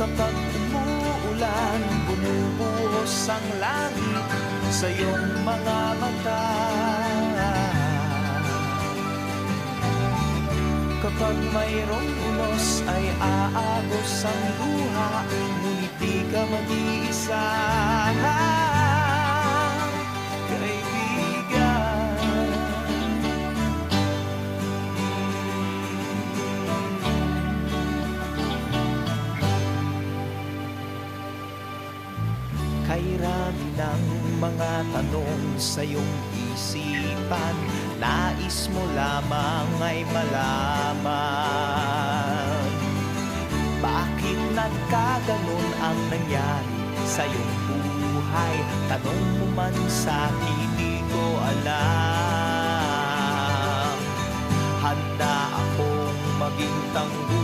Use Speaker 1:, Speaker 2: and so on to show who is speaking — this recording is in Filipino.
Speaker 1: Kapag umuulan, bumubuhos ang langit sa iyong mga mata. Kapag mayroong unos ay aagos ang luha Ngunit di ka mag-iisa Kairami ng mga tanong sa iyong isipan. Nais mo lamang ay malaman. Bakit nagkaganon ang nangyari sa iyong buhay? Tanong mo man sa akin, di ko alam. Handa akong maging tangguh